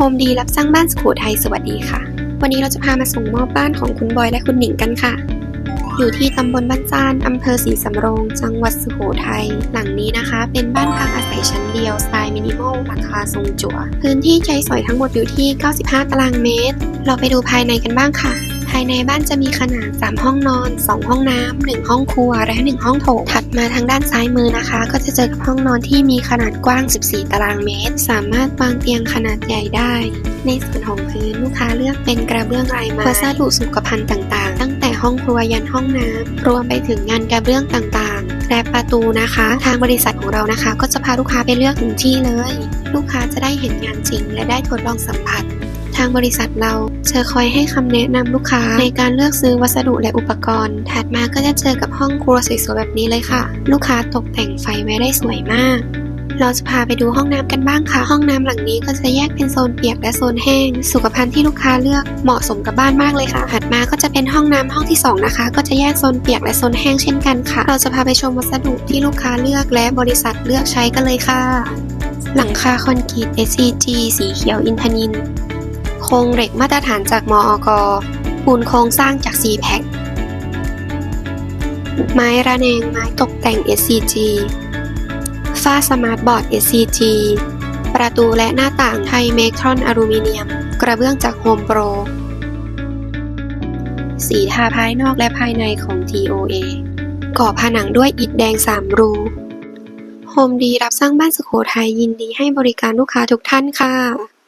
ฮมดีรับสร้างบ้านสุโขทัยสวัสดีค่ะ วันนี้เราจะพามาส่งมอบบ้านของคุณบอยและคุณหนิงกันค่ะ อยู่ที่ตำบลบ้านจานอำเภอศรีสำโรง จังหวัดสุโขทัยหลังนี้นะคะ เป็นบ้านพักอาศัยชั้นเดียวสไตล์มินิมอลราคาทรงจั่ว พื้นที่ใช้สอยทั้งหมดอยู่ที่ 95 ตารางเมตร เราไปดูภายในกันบ้างค่ะ ภายในบ้านจะมีขนาด 3 ห้องนอน 2 ห้องน้ำ1ห้องครัว และ 1 ห้องโถง ถัดมาทางด้านซ้ายมือนะคะ ก็จะเจอกับห้องนอนที่มีขนาดกว้าง 14 ตารางเมตร สามารถวางเตียงขนาดใหญ่ได้ ในส่วนของพื้นลูกค้าเลือกเป็นกระเบื้องลายไม้วัสดุสุขภัณฑ์ต่างๆ ตั้งแต่ห้องครัวยันห้องน้ำรวมไปถึงงานกระเบื้องต่างๆและประตูนะคะ ทางบริษัทของเรานะคะ ก็จะพาลูกค้าไปเลือกถึงที่เลย ลูกค้าจะได้เห็นงานจริง และได้ทดลองสัมผัสางบริษัทเราจะคอยให้คำแนะนำลูกค้าในการเลือกซื้อวัสดุและอุปกรณ์ ถัดมาก็จะเจอกับห้องครัวสวยๆแบบนี้เลยค่ะ ลูกค้าตกแต่งไฟไว้ได้สวยมากเราจะพาไปดูห้องน้ำกันบ้างค่ะ ห้องน้ำหลังนี้ก็จะแยกเป็นโซนเปียกและโซนแห้ง สุขภัณฑ์ที่ลูกค้าเลือกเหมาะสมกับบ้านมากเลยค่ะ ถัดมาก็จะเป็นห้องน้ำห้องที่สองนะคะ ก็จะแยกโซนเปียกและโซนแห้งเช่นกันค่ะ เราจะพาไปชมวัสดุที่ลูกค้าเลือกและบริษัทเลือกใช้กันเลยค่ะ หลังคาคอนกรีต SCG สีเขียวอินทนิน ครงเหล็กมาตรฐานจากมอกปูนโครงสร้างจาก c p a c ไม้ระแนงไม้ตกแต่ง SCG ฝ้าสมาร์ทบอร์ด SCG ประตูและหน้าต่างไทยเมทรอนอลูมิเนียม กระเบื้องจากโฮมโปร สีทาภายนอกและภายในของ TOA ก่อผนังด้วยอิฐแดง 3 รูโฮมดีรับสร้างบ้านสุโขทัยยินดีให้บริการลูกค้าทุกท่านค่ะ